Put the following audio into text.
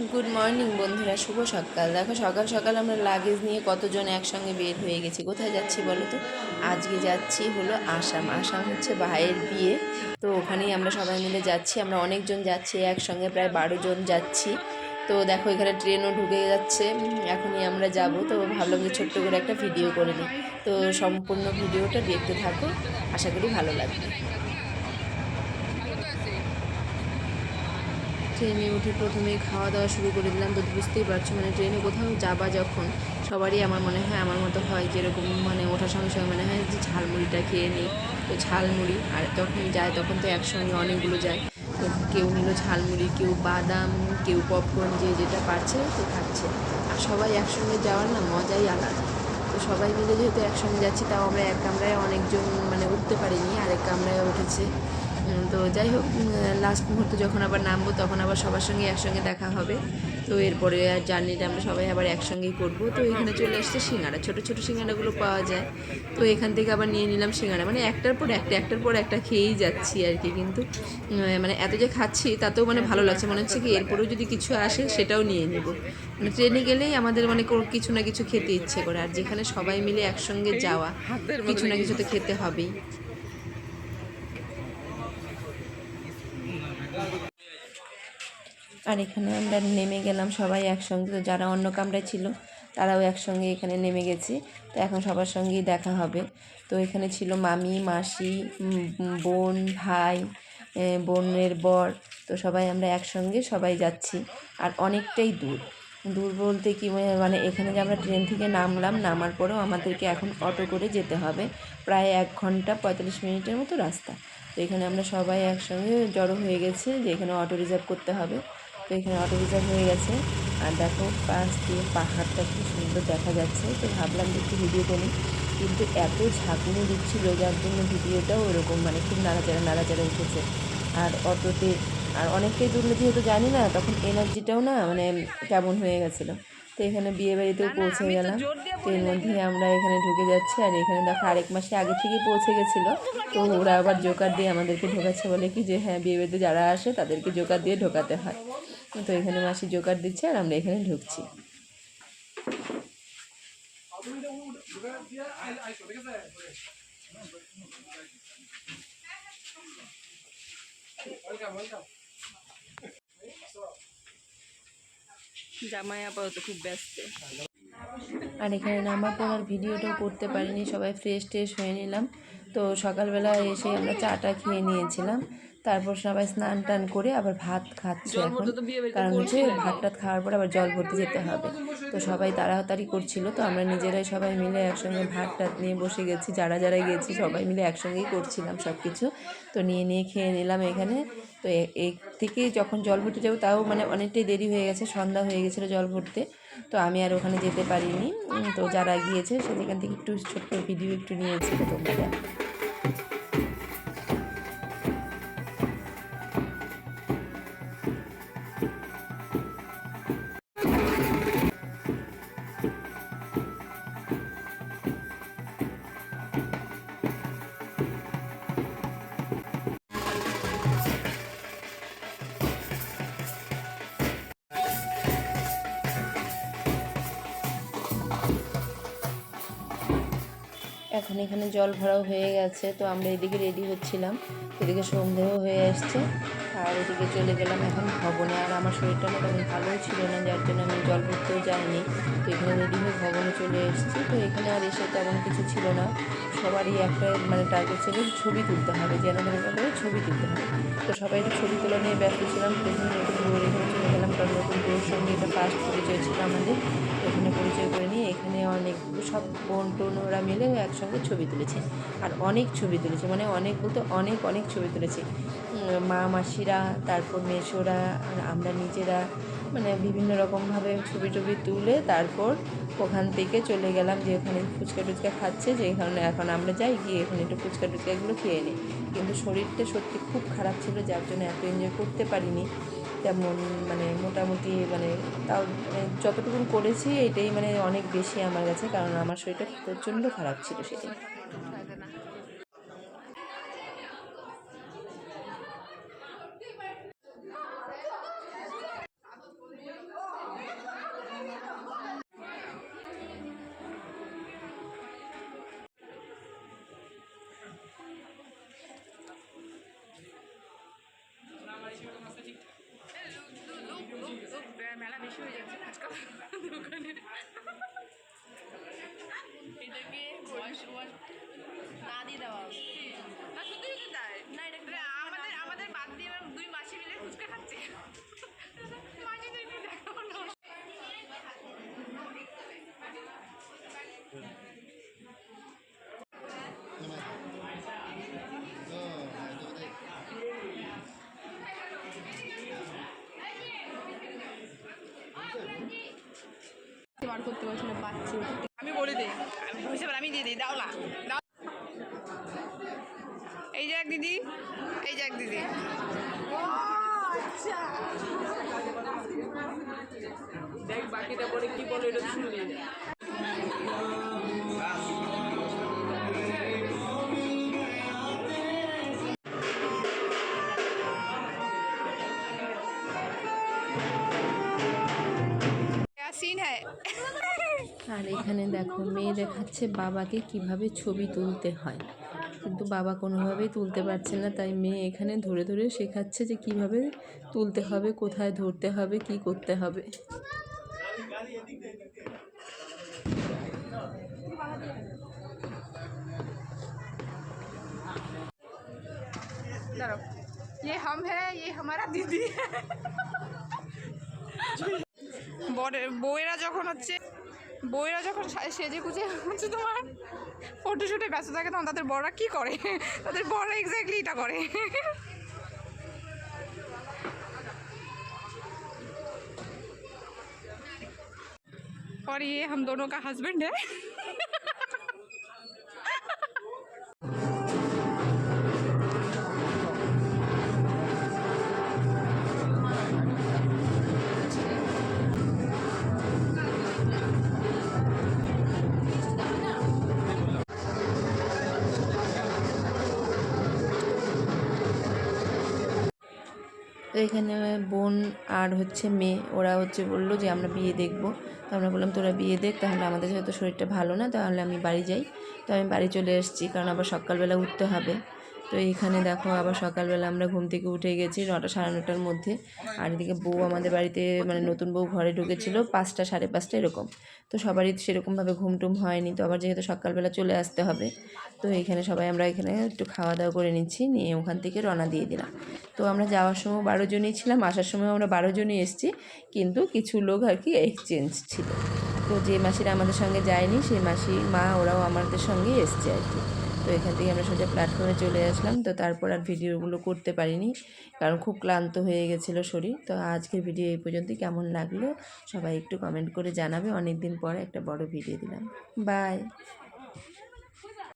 Good morning বন্ধুরা। শুভ সকাল। দেখো, সকাল সকাল আমরা লাগেজ নিয়ে কতজন একসঙ্গে বের হয়ে গেছি। কোথায় যাচ্ছি বলো তো? আজকে যাচ্ছি হলো আসাম। আসাম হচ্ছে ভাইয়ের বিয়ে। তো ওখানেই আমরা সবাই মিলে যাচ্ছি। আমরা অনেকজন যাচ্ছি, একসঙ্গে প্রায় বারো জন যাচ্ছি। তো দেখো, এখানে ট্রেনও ঢুকে যাচ্ছে। এখনই আমরা যাব। তো ভাবলাম যে ছোট্ট করে একটা ভিডিও করে নিই। তো সম্পূর্ণ ভিডিওটা দেখতে থাকো। আশা করি ভালো লাগবে। ট্রেনে উঠে প্রথমেই খাওয়া দাওয়া শুরু করে দিলাম। তো বুঝতেই পারছ মানে ট্রেনে কোথাও যাবা যখন, সবারই আমার মনে হয়, আমার মতো হয় যেরকম মানে ওঠার সঙ্গে সঙ্গে মনে হয় যে ঝালমুড়িটা খেয়ে নিই। তো ঝালমুড়ি, আর যখন যায় তখন তো একসঙ্গে অনেকগুলো যায় তো কেউ নিল ঝালমুড়ি, কেউ বাদাম, কেউ পপকর্ন যে যেটা পারছে তো খাচ্ছে। আর সবাই একসঙ্গে যাওয়ার না মজাই আলাদা। তো সবাই মিলে যেহেতু একসঙ্গে যাচ্ছি, তাও আমরা এক কামরায় অনেকজন মানে উঠতে পারিনি, আরেক কামরায় উঠেছে। তো যাই হোক লাস্ট মুহূর্তে যখন আবার নামবো, তখন আবার সবার সঙ্গে একসঙ্গে দেখা হবে। তো এরপরে আর জার্নিটা আমরা সবাই আবার একসঙ্গেই করব। তো এখানে চলে আসছে সিঙ্গারা, ছোটো ছোটো সিঙ্গারাগুলো পাওয়া যায়। তো এখান থেকে আবার নিয়ে নিলাম সিঙ্গারা। মানে একটার পর একটা, একটার পর একটা খেয়েই যাচ্ছি আর কি, কিন্তু মানে এত যে খাচ্ছি, তাতেও মানে ভালো লাগছে। মনে হচ্ছে কি এরপরেও যদি কিছু আসে, সেটাও নিয়ে নেব। মানে ট্রেনে গেলেই আমাদের মানে কিছু না কিছু খেতে ইচ্ছে করে। আর যেখানে সবাই মিলে একসঙ্গে যাওয়া, কিছু না কিছু তো খেতে হবেই। আর এখানে আমরা নেমে গেলাম সবাই একসঙ্গে। তো যারা অন্য কামরায় ছিল, তারাও একসঙ্গে এখানে নেমে গেছি। তো এখন সবার সঙ্গেই দেখা হবে। তো এখানে ছিল মামি, মাসি বোন, ভাই বোনের বর। তো সবাই আমরা একসঙ্গে সবাই যাচ্ছি। আর অনেকটাই দূর। দূর বলতে কি মানে- এখানে যে আমরা ট্রেন থেকে নামলাম, নামার পরেও আমাদেরকে এখন অটো করে যেতে হবে। প্রায় এক ঘণ্টা পঁয়তাল্লিশ মিনিটের মতো রাস্তা। তো এখানে আমরা সবাই একসঙ্গে জড়ো হয়ে গেছে যে এখানে অটো রিজার্ভ করতে হবে। তো এখানে অটো রিজার্ভ হয়ে গেছে। আর দেখো পাশ দিয়ে পাহাড়টা খুব সুন্দর দেখা যাচ্ছে। তো ভাবলাম যে একটু ভিডিও করি। কিন্তু এত ঝাঁকুনি দিচ্ছিল যার জন্য ভিডিওটাও ওরকম মানে খুব নাড়াচাড়া নাড়াচাড়া উঠেছে। আর অটোতে আর অনেকটাই দূর যেহেতু জানি না তখন এনার্জিটাও না মানে কেমন হয়ে গেছিল। তো এখানে বিয়ে বাড়িতেও পৌঁছে গেলাম। তো এর মধ্যে আমরা এখানে ঢুকে যাচ্ছি। আর এখানে দেখো আরেক মাসে আগে থেকেই পৌঁছে গেছিল। তো ওরা আবার জোকার দিয়ে আমাদেরকে ঢোকাচ্ছে বলে কি যে হ্যাঁ বিয়ে বাড়িতে যারা আসে তাদেরকে জোকার দিয়ে ঢোকাতে হয়। তো এখানে মাসি জোকার দিচ্ছে আর আমরা এখানে ঢুকছি। জামাই আপাতত খুব ব্যস্ত। আর এখানে নামা পর আর ভিডিওটাও করতে পারিনি সবাই ফ্রেশ ট্রেশ হয়ে নিলাম। তো সকালবেলা এসে আমরা চাটা খেয়ে নিয়েছিলাম। তারপর সবাই স্নান টান করে আবার ভাত খাচ্ছে এখন। কারণ হচ্ছে ভাত টাত খাওয়ার পর আবার জল ভরতে যেতে হবে। তো সবাই তাড়াতাড়ি করছিল তো আমরা নিজেরাই সবাই মিলে একসঙ্গে ভাত টাত নিয়ে বসে গেছি যারা যারা গেছি সবাই মিলে একসঙ্গেই করছিলাম সব কিছু তো নিয়ে নিয়ে খেয়ে নিলাম এখানে। তো এ- এই থেকে যখন জল ভরতে যাব তাও মানে অনেকটাই দেরি হয়ে গেছে সন্ধ্যা হয়ে গেছিল জল ভরতে। তো আমি আর ওখানে যেতে পারিনি। তো যারা গিয়েছে সেখান থেকে একটু ছোট্ট ভিডিও একটু নিয়েছি। তো তোমরা এখন এখানে জল ভরাও হয়ে গেছে, তো আমরা এদিকে রেডি হচ্ছিলাম। এদিকে সন্ধেও হয়ে আসছে, আর এদিকে চলে গেলাম এখন ভবনে। আর আমার শরীরটা তেমন ভালোই ছিল না, যার জন্য আমি জল ভরতেও যাইনি। তো এখানে রেডি হয়ে ভবনে চলে এসেছি। তো এখানে আর এসে তেমন কিছু ছিল না। সবারই একটা মানে টার্গেট ছিল ছবি তুলতে হবে, যেন ধরে ছবি তুলতে হবে। তো সবাই তো ছবি তোলা নিয়ে ব্যস্ত ছিলাম এখানে চলে গেলাম কারণ নতুন বউর সঙ্গে এটা ফার্স্ট পরিচয় ছিল আমাদের এখানে পরিচয় করে নিয়ে এখানে অনেক সব বোন টোন ওরা মিলে একসঙ্গে ছবি তুলেছে। আর অনেক ছবি তুলেছে মানে অনেক বলতে অনেক অনেক ছবি তুলেছে। মা, মাসিরা, তারপর মেসোরা, আর আমরা নিজেরা মানে বিভিন্ন রকমভাবে ছবি টবি তুলে তারপর ওখান থেকে চলে গেলাম যে ওখানে ফুচকা টুচকা খাচ্ছে যে এখানে এখন আমরা যাই গিয়ে এখানে একটু ফুচকা টুচকাগুলো খেয়ে নিই। কিন্তু শরীরটা সত্যি খুব খারাপ ছিল, যার জন্য এত এনজয় করতে পারিনি। তেমন মানে মোটামুটি মানে তাও মানে যতটুকু করেছি, এটাই মানে অনেক বেশি আমার কাছে, কারণ আমার শরীরটা প্রচণ্ড খারাপ ছিল সেটাই বেশি হয়ে যাচ্ছে ফুচকা দোকানে এটাকে বয়স না দিয়ে দেওয়া। না সত্যি সত্যি তাই না এটা আমাদের আমাদের বাদ দিয়ে দুই মাসি মিলে ফুচকা খাচ্ছে মাসিদেরকে দেখাবো না বার করতে পারছি না পাচ্ছি আমি বলে দিই। হিসেবে আমি দিয়ে দিই দাও না। দাও। এই যে এক দিদি এই যে এক দিদি। দেখ বাকিটা পরে কি বলো এটা শুনবি सीन है আর এখানে দেখো মেয়ে দেখাচ্ছে বাবাকে কিভাবে ছবি তুলতে হয় কিন্তু বাবা কোনোভাবেই তুলতে পারছে না তাই মেয়ে এখানে ধরে ধরে শেখাচ্ছে যে কিভাবে তুলতে হবে কোথায় ধরতে হবে কি করতে হবে चलो ये हम है ये हमारा दीदी है বড় বউয়েরা যখন হচ্ছে বউয়েরা যখন সা- সেজে গুজে হচ্ছে তোমার ফটোশুটে ব্যস্ত থাকে তখন তাদের বড়রা কি করে তাদের বড়রা এক্স্যাক্টলি এটা করে और ये हम दोनों का हस्बैंड है তো এখানে বোন আর হচ্ছে মেয়ে, ওরা হচ্ছে বলল যে আমরা বিয়ে দেখব। তো আমরা বললাম, তোরা বিয়ে দেখ, তাহলে আমাদের যেহেতু শরীরটা ভালো না, তাহলে আমি বাড়ি যাই। তো আমি বাড়ি চলে এসেছি, কারণ আবার সকালবেলা উঠতে হবে। তো এখানে দেখো আবার সকালবেলা আমরা ঘুম থেকে উঠে গেছি নটা সাড়ে নটার মধ্যে। আর এদিকে বউ আমাদের বাড়িতে মানে নতুন বউ ঘরে ঢুকেছিল পাঁচটা সাড়ে পাঁচটা এরকম। তো সবারই সেরকমভাবে ঘুম টুম হয়নি। তো আবার যেহেতু সকালবেলা চলে আসতে হবে, তো এখানে সবাই আমরা এখানে একটু খাওয়া দাওয়া করে নিচ্ছি, নিয়ে ওখান থেকে রওনা দিয়ে দিলাম। তো আমরা যাওয়ার সময় বারো জনই ছিলাম, আসার সময় আমরা বারো জনই এসেছি, কিন্তু কিছু লোক আর কি এক্সচেঞ্জ ছিল। তো যে মাসিরা আমাদের সঙ্গে যায়নি, সেই মাসি, মা ওরাও আমাদের সঙ্গেই এসছে আর কি। তো এখান থেকে আমরা সোজা প্ল্যাটফর্মে চলে আসলাম। তো তারপর আর ভিডিওগুলো করতে পারিনি, কারণ খুব ক্লান্ত হয়ে গেছিল শরীর। তো আজকের ভিডিও এই পর্যন্তই। কেমন লাগল সবাই একটু কমেন্ট করে জানাবে। অনেক দিন পরে একটা বড় ভিডিও দিলাম। বাই